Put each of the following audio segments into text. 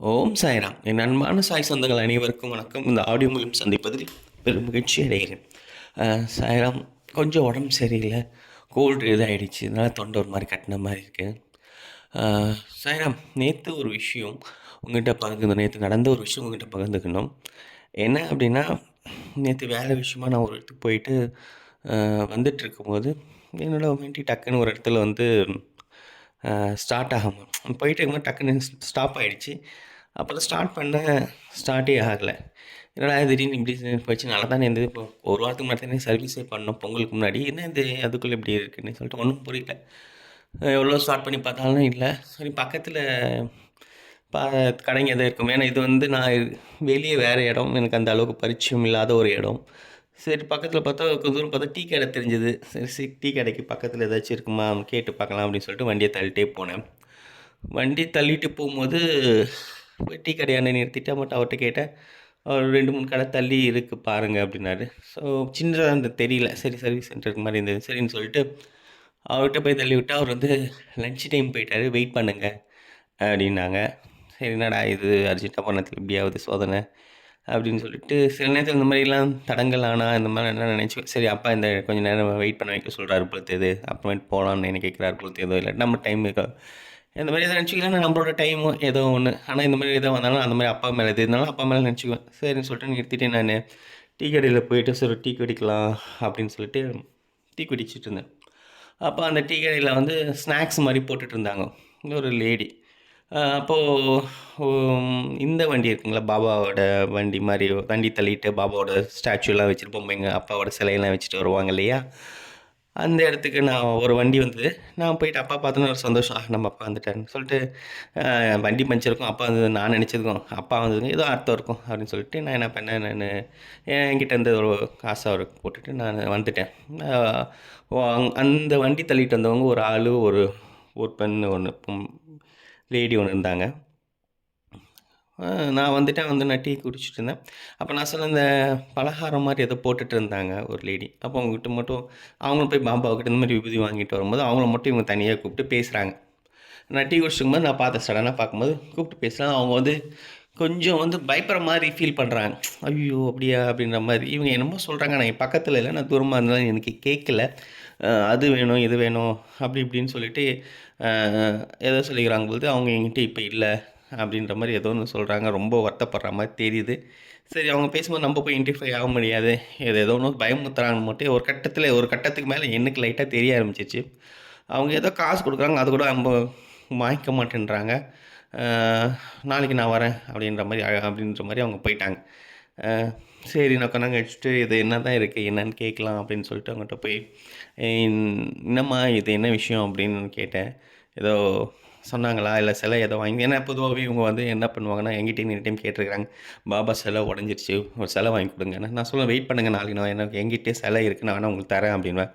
ஓம் சாய்ராம். என் அன்பான சாய் சொந்தங்கள் அனைவருக்கும் வணக்கம். இந்த ஆடியோ மூலம் சந்திப்பதில் பெரும் மகிழ்ச்சி அடைகிறேன். சாய்ராம் கொஞ்சம் உடம்பு சரியில்லை. கோல்டு இதாகிடுச்சு அதனால் தொண்டை ஒரு மாதிரி கட்டின மாதிரி இருக்குது சாய்ராம் நேற்று ஒரு விஷயம் உங்கள்கிட்ட பகிர்ந்து நேற்று நடந்த ஒரு விஷயம் உங்கள்கிட்ட பகிர்ந்துக்கணும். என்ன அப்படின்னா நேற்று வேலை விஷயமா நான் ஒரு இடத்துக்கு போயிட்டு அஹ், வந்துட்டு இருக்கும்போது என்னோட வண்டி டக்குன்னு ஒரு இடத்துல வந்து ஸ்டார்ட் ஆகாமல் போயிட்டு இருக்கும்போது டக்குன்னு ஸ்டாப் ஆகிடுச்சு அப்புறம் ஸ்டார்ட் பண்ண ஸ்டார்ட்டே ஆகலை. என்னடா திடீர்னு இப்படி போயிடுச்சு? நல்லா தானே இருந்தது இப்போ ஒரு வாரத்துக்கு முன்னாடி தானே சர்வீஸே பண்ணோம் பொங்கலுக்கு முன்னாடி. என்ன இது? அதுக்குள்ளே இப்படி இருக்குன்னு சொல்லிட்டு ஒன்றும் புரியல. எவ்வளோ ஸ்டார்ட் பண்ணி பார்த்தாலும் இல்லை. சரி பக்கத்தில் பா கடைங்க எதாவது இருக்கும்? ஏன்னா இது வந்து நான் வெளியே வேறு இடம். எனக்கு அந்த அளவுக்கு பரிச்சயம் இல்லாத ஒரு இடம். சரி பக்கத்தில் பார்த்தா கொஞ்சம் தூரம் பார்த்தா டீ கடை தெரிஞ்சது. சரி சரி டீ கடைக்கு பக்கத்தில் ஏதாச்சும் இருக்குமா? கேட்டு பார்க்கலாம் அப்படின்னு சொல்லிட்டு வண்டியை தள்ளிட்டே போனேன். வண்டி தள்ளிட்டு போகும்போது டீ அண்ணன் நிறுத்திட்டு மட்டும் அவர்கிட்ட கேட்டேன். அவர் ரெண்டு மூணு கடை தள்ளி இருக்குது பாருங்கள் அப்படின்னாரு. ஸோ சின்னதாக அந்த தெரியல. சரி சர்வீஸ் சென்டருக்கு மாதிரி இருந்தது. சரின்னு சொல்லிட்டு அவர்கிட்ட போய் தள்ளி விட்டு அவர் வந்து லஞ்ச் டைம் போயிட்டாரு. வெயிட் பண்ணுங்க அப்படின்னாங்க. சரி என்னடா இது? அர்ஜென்ட்டாக பண்ணத்தில் இப்படியாவது சோதனை அப்படின்னு சொல்லிட்டு சில நேரத்தில் இந்த மாதிரிலாம் தடங்கள் ஆனால் இந்த மாதிரி என்ன நினச்சி சரி அப்பா இந்த கொஞ்சம் நேரம் வெயிட் பண்ண வைக்க சொல்கிறாரு போல தெரியுது. அப்புறமேட்டு போகலாம்னு என்ன கேட்குறாரு போல தெரியுதோ இல்லை நம்ம டைம் இந்த மாதிரி எதாவது நினச்சிக்கலாம் நம்மளோட டைமும் ஏதோ ஒன்று ஆனால் இந்த மாதிரி எதாவது வந்தாலும் அந்த மாதிரி அப்பா மேலே எது இருந்தாலும் அப்பா மேலே நினச்சிக்குவேன். சரின்னு சொல்லிட்டு நிறுத்திட்டு நான் டீ கடையில் போயிட்டு சரி டீ குடிக்கலாம் அப்படின்னு சொல்லிட்டு டீ குடிச்சிட்டு இருந்தேன். அப்போ அந்த டீ கடையில் வந்து ஸ்நாக்ஸ் மாதிரி போட்டுட்டு இருந்தாங்க. ஒரு லேடி அப்போது இந்த வண்டி இருக்குங்களா? பாபாவோட வண்டி மாதிரி வண்டி தள்ளிட்டு பாபாவோட ஸ்டாச்சுலாம் வச்சுட்டு பொம்மைங்க அப்பாவோட சிலையெல்லாம் வச்சுட்டு வருவாங்க இல்லையா? அந்த இடத்துக்கு நான் ஒரு வண்டி வந்தது. நான் போயிட்டு அப்பா பார்த்தோன்னு ஒரு சந்தோஷம். ஆ, நம்ம அப்பா வந்துட்டாருன்னு சொல்லிட்டு வண்டி பஞ்சிருக்கும். அப்பா வந்தது நான் நினச்சதுக்கும் அப்பா வந்ததுக்கும் ஏதோ அர்த்தம் இருக்கும் அப்படின்னு சொல்லிட்டு நான் என்ன பண்ணேன் நான் என்கிட்ட இருந்து ஒரு காசை அவருக்கு போட்டுட்டு நான் வந்துட்டேன். அந்த வண்டி தள்ளிட்டு வந்தவங்க ஒரு ஆள் ஒரு ஒரு பெண் ஒன்று லேடி ஒன்று இருந்தாங்க. நான் வந்துட்டேன் வந்து நான் டீ குடிச்சிட்டு இருந்தேன் அப்போ நான் சொன்ன இந்த பலகாரம் மாதிரி ஏதோ போட்டுட்டு இருந்தாங்க ஒரு லேடி அப்போ அவங்ககிட்ட மட்டும் அவங்களும் போய் பாபாவுக்கிட்ட இந்த மாதிரி விபூதி வாங்கிட்டு வரும்போது அவங்கள மட்டும் இவங்க தனியாக கூப்பிட்டு பேசுகிறாங்க நான் டீ குடிச்சிருக்கும்போது நான் பார்த்தேன் சடனாக பார்க்கும்போது கூப்பிட்டு பேசுகிறாங்க அவங்க வந்து கொஞ்சம் வந்து பயப்படுற மாதிரி ஃபீல் பண்ணுறாங்க ஐயோ அப்படியா? அப்படின்ற மாதிரி. இவங்க என்னமோ சொல்கிறாங்க நான் என் பக்கத்தில் இல்லை நான் தூரமாக இருந்தாலும் எனக்கு கேட்கல அது வேணும் இது வேணும் அப்படி இப்படின்னு சொல்லிட்டு அஹ் ஏதோ சொல்லிக்கிறாங்க பொழுது அவங்க என்கிட்ட இப்போ இல்லை. அப்படின்ற மாதிரி ஏதோ ஒன்று சொல்கிறாங்க ரொம்ப வருத்தப்படுற மாதிரி தெரியுது. சரி அவங்க பேசும்போது நம்ம போய் இன்டிஃபை ஆக முடியாது. இது ஏதோ ஒன்று பயமுத்துறாங்கன்னு மட்டும் ஒரு கட்டத்தில் ஒரு கட்டத்துக்கு மேலே எனக்கு லைட்டாக தெரிய ஆரம்பிச்சிச்சு அவங்க ஏதோ காசு கொடுக்குறாங்க அது கூட நம்ம வாங்கிக்க மாட்டேன்றாங்க. நாளைக்கு நான் வரேன் அப்படின்ற மாதிரி அப்படின்ற மாதிரி அவங்க போயிட்டாங்க. சரி நான் கொஞ்சம் கழிச்சுட்டு இது என்ன தான் இருக்குது என்னன்னு கேட்கலாம் அப்படின்னு சொல்லிட்டு அவங்ககிட்ட போய் என்னம்மா இது என்ன விஷயம்? அப்படின்னு கேட்டேன். ஏதோ சொன்னாங்களா? இல்லை சிலை ஏதோ வாங்கி ஏன்னா பொதுவாகவே இவங்க வந்து என்ன பண்ணுவாங்கன்னா எங்கிட்டே நிறைய டைம் கேட்டிருக்கிறாங்க. பாபா சிலை உடஞ்சிருச்சு. ஒரு சிலை வாங்கி கொடுங்க நான் சொல்லுவேன் வெயிட் பண்ணுங்கள் நாளைக்கு. நான் எனக்கு எங்கிட்டே சிலை இருக்குது நான் வேணால் உங்களுக்கு தரேன் அப்படின்வேன்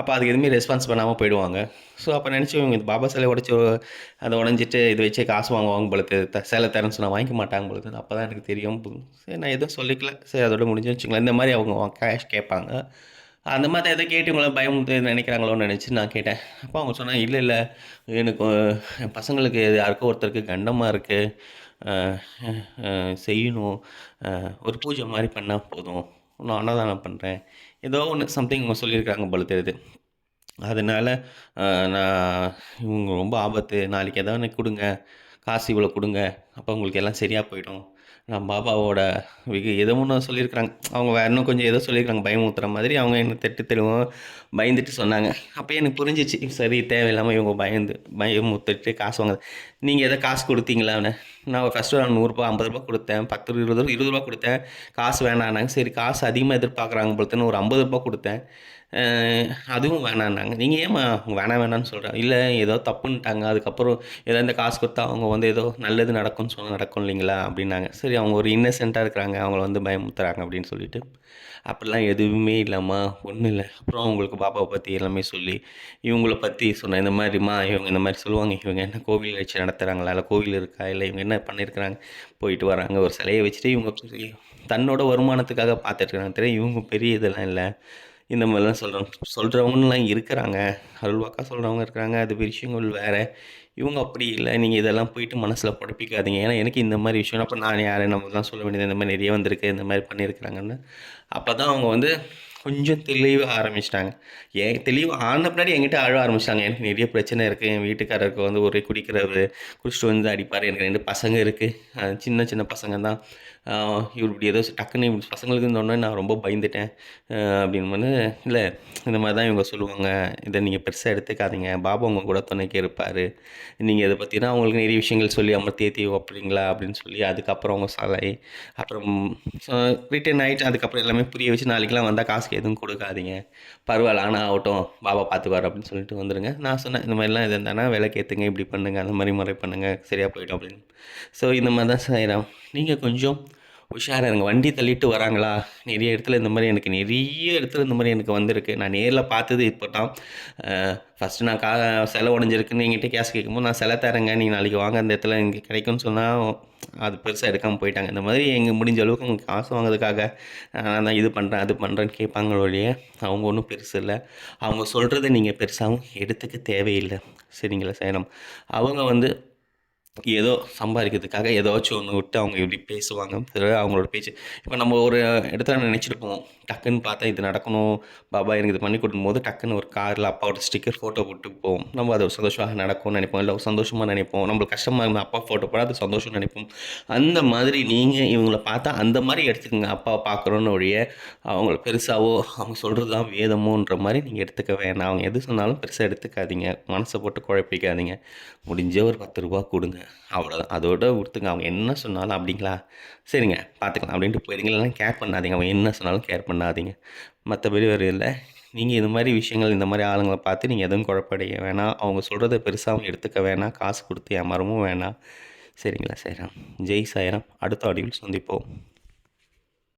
அப்போ அதுக்கு எதுவுமே ரெஸ்பான்ஸ் பண்ணாமல் போயிடுவாங்க. ஸோ அப்போ நினச்சி இவங்க இந்த பாபா சிலை உடச்சி அதை உடஞ்சிட்டு இது வச்சே காசு வாங்குவாங்க பொழுது த சிலை தரேன்னு சொன்னால் வாங்கிக்க மாட்டாங்க பொழுது அப்போ தான் எனக்கு தெரியும். சரி நான் எதுவும் சொல்லிக்கல. சரி அதோட முடிஞ்சு வச்சுங்களேன் இந்த மாதிரி அவங்க கேஷ் கேட்பாங்க. அந்த மாதிரி எதை கேட்டு இவங்கள பயம் நினைக்கிறாங்களோன்னு நினச்சி நான் கேட்டேன். அப்போ அவங்க சொன்னாங்க இல்லை இல்லை. எனக்கு என் பசங்களுக்கு யாருக்கோ ஒருத்தருக்கு கண்டமாக இருக்குது செய்யணும். ஒரு பூஜை மாதிரி பண்ணால் போதும். நான் அன்னதானம் பண்ணுறேன் ஏதோ ஒன்று சம்திங் அவங்க சொல்லியிருக்காங்க போல தெரியுது. அதனால நான் இவங்க ரொம்ப ஆபத்து. நாளைக்கு எதாவது கொடுங்க. காசு இவ்வளோ கொடுங்க. அப்போ உங்களுக்கு எல்லாம் சரியாக போயிடும். நான் பாபாவோட விகு ஏதோ ஒன்று சொல்லியிருக்கிறாங்க. அவங்க வேற இன்னும் கொஞ்சம் ஏதோ சொல்லியிருக்காங்க பயமுத்துற மாதிரி அவங்க என்ன திட்டு தெளிவும் பயந்துட்டு சொன்னாங்க. அப்போ எனக்கு புரிஞ்சிச்சு. சரி தேவையில்லாமல் இவங்க பயந்து பயமுத்துட்டு காசு வாங்க நீங்கள் எதோ காசு கொடுத்தீங்களான்னு நான் ஃபஸ்ட்டு நான் நூறுரூபா ஐம்பது ரூபா கொடுத்தேன். பத்து இருபது ரூபா இருபது ரூபா கொடுத்தேன். காசு வேணான்னாங்க சரி காசு அதிகமாக எதிர்பார்க்குறாங்க பொழுதுன்னு ஒரு ஐம்பது ரூபா கொடுத்தேன். அதுவும் வேணான்னாங்க நீங்கள் ஏமா வேணாம் வேணாம்னு சொல்கிறேன் இல்லை ஏதோ தப்புன்ட்டாங்க அதுக்கப்புறம் ஏதோ இந்த காசு கொடுத்தா அவங்க வந்து ஏதோ நல்லது நடக்கும்னு சொன்னால் நடக்கும் இல்லைங்களா? அப்படின்னாங்க. சரி அவங்க ஒரு இன்னசென்ட்டாக இருக்கிறாங்க. அவங்கள வந்து பயமுத்துறாங்க அப்படின்னு சொல்லிட்டு. அப்படிலாம் எதுவுமே இல்லாமா ஒன்றும் இல்லை. அப்புறம் அவங்களுக்கு பாப்பாவை பற்றி எல்லாமே சொல்லி இவங்கள பற்றி சொன்னேன் இந்த மாதிரிம்மா இவங்க இந்த மாதிரி சொல்லுவாங்க. இவங்க என்ன கோவில் வச்சு நடத்துகிறாங்களா இல்லை கோவில் இருக்கா? இல்லை இவங்க என்ன பண்ணியிருக்கிறாங்க? போயிட்டு வராங்க. ஒரு சிலையை வச்சுட்டு இவங்க தன்னோட வருமானத்துக்காக பார்த்துட்ருக்காங்க தெரியும் இவங்க பெரிய இதெல்லாம் இல்லை. இந்த மாதிரிலாம் சொல்கிறோம் சொல்கிறவங்கலாம் இருக்கிறாங்க. அருள்வாக்கா சொல்கிறவங்க இருக்கிறாங்க. அது விஷயங்கள் வேறு. இவங்க அப்படி இல்லை. நீங்கள் இதெல்லாம் போயிட்டு மனசில் குழப்பிக்காதீங்க ஏன்னா எனக்கு இந்த மாதிரி விஷயம் அப்போ நான் யாரும் நம்ம தான் சொல்ல வேண்டியது. இந்த மாதிரி நிறைய வந்திருக்கு. இந்த மாதிரி பண்ணியிருக்கிறாங்கன்னு. அப்போ தான் அவங்க வந்து கொஞ்சம் தெளிவ ஆரம்பிச்சிட்டாங்க. ஏன்? தெளிவு ஆன பின்னாடி என்கிட்ட அழ ஆரம்பிச்சிட்டாங்க. எனக்கு நிறைய பிரச்சனை இருக்குது என் வீட்டுக்காரருக்கு வந்து ஒரே குடிக்கிறவர் குடிச்சிட்டு வந்து அடிப்பார். எனக்கு ரெண்டு பசங்க இருக்குது சின்ன சின்ன பசங்க தான். இவர் இப்படி ஏதோ டக்குன்னு பசங்களுக்கு இருந்தோடனே நான் ரொம்ப பயந்துட்டேன். அப்படின்னு அப்படின்னு இல்லை இந்த மாதிரி தான் இவங்க சொல்லுவாங்க. இதை நீங்கள் பெருசாக எடுத்துக்காதீங்க. பாபா உங்க கூட துணைக்கு இருப்பார். நீங்கள் இதை பற்றினா அவங்களுக்கு நிறைய விஷயங்கள் சொல்லி அவங்க தேத்தி வைப்பீங்களா அப்படின்னு சொல்லி அதுக்கப்புறம் அவங்க சலை அப்புறம் ரிட்டர்ன் ஆகிட்டு அதுக்கப்புறம் எல்லாமே புரிய வச்சு நாளைக்கெலாம் வந்தால் காசுக்கு எதுவும் கொடுக்காதீங்க. பரவாயில்ல ஆனால் ஆகட்டும் பாபா பார்த்துக்குவார் அப்படின்னு சொல்லிட்டு வந்துடுங்க நான் சொன்னேன் இந்த மாதிரிலாம் இது இருந்தானா விலைக்கு இப்படி பண்ணுங்கள் அந்த மாதிரி முறை பண்ணுங்கள் சரியாக போயிடும் அப்படின்னு. ஸோ இந்த மாதிரி தான் செய்கிறோம் நீங்கள் கொஞ்சம் உஷாராக இருங்க வண்டி தள்ளிட்டு வராங்களா? நிறைய இடத்துல இந்த மாதிரி எனக்கு நிறைய இடத்துல இந்த மாதிரி எனக்கு வந்திருக்கு. நான் நேரில் பார்த்தது இப்போ தான் ஃபஸ்ட்டு நான் கா செலை உடஞ்சிருக்குன்னு எங்கிட்ட கேஸ் கேட்கும்போது நான் செலை தரேங்க. நீங்கள் நாளைக்கு வாங்க. அந்த இடத்துல இங்கே கிடைக்கும்னு சொன்னால் அது பெருசாக எடுக்காமல் போயிட்டாங்க. இந்த மாதிரி எங்கள் முடிஞ்ச அளவுக்கு அவங்க காசு வாங்குறதுக்காக நான் தான் இது பண்ணுறேன் அது பண்ணுறேன்னு கேட்பாங்க ஒழிய அவங்க ஒன்றும் பெருசு இல்லை. அவங்க சொல்கிறத நீங்கள் பெருசாகவும் எடுத்துக்க தேவையில்லை. சரிங்களா சேனம் அவங்க வந்து ஏதோ சம்பாதிக்கிறதுக்காக ஏதாச்சும் ஒன்று விட்டு அவங்க இப்படி பேசுவாங்க அவங்களோட பேச்சு. இப்போ நம்ம ஒரு இடத்துல நினச்சிட்டு டக்குன்னு பார்த்தா இது நடக்கணும் பாபா எனக்கு இது பண்ணி கொடுக்கும் போது டக்குன்னு ஒரு காரில் அப்பாவோட ஸ்டிக்கர் ஃபோட்டோ போட்டு போவோம் நம்ம அது ஒரு சந்தோஷமாக நடக்கும்னு நினைப்போம் இல்லை ஒரு சந்தோஷமாக நினைப்போம். நம்மளுக்கு கஷ்டமாக இருந்தால் அப்பா ஃபோட்டோ போட அது சந்தோஷம் நினைப்போம். அந்த மாதிரி நீங்கள் இவங்களை பார்த்தா அந்த மாதிரி எடுத்துக்கோங்க அப்பாவை பார்க்குறோன்னு ஒழிய அவங்கள பெருசாவோ அவங்க சொல்கிறது தான் வேதமோன்ற மாதிரி நீங்கள் எடுத்துக்க வேணாம். அவங்க எது சொன்னாலும் பெருசாக எடுத்துக்காதீங்க. மனசை போட்டு குழப்பிக்காதீங்க. முடிஞ்ச ஒரு பத்து ரூபா கொடுங்க. அவ்வளோதான் அதோட ஒருத்துங்க அவங்க என்ன சொன்னாலும் அப்படிங்களா? சரிங்க பார்த்துக்கலாம் அப்படின்ட்டு போயிடுங்க இல்லைனா கேர் பண்ணாதீங்க. அவங்க என்ன சொன்னாலும் கேர் பண்ணாதீங்க. மற்றபடி வேறு இல்லை. நீங்கள் இது மாதிரி விஷயங்கள் இந்த மாதிரி ஆளுங்களை பார்த்து நீங்கள் எதுவும் குழப்படைய வேணாம். அவங்க சொல்கிறத பெருசாக அவங்க எடுத்துக்க வேணாம். காசு கொடுத்து ஏமாறவும் வேணாம். சரிங்களா சாய்ராம் ஜெய் சாய்ராம் அடுத்த ஆடியோவில் சந்திப்போம்.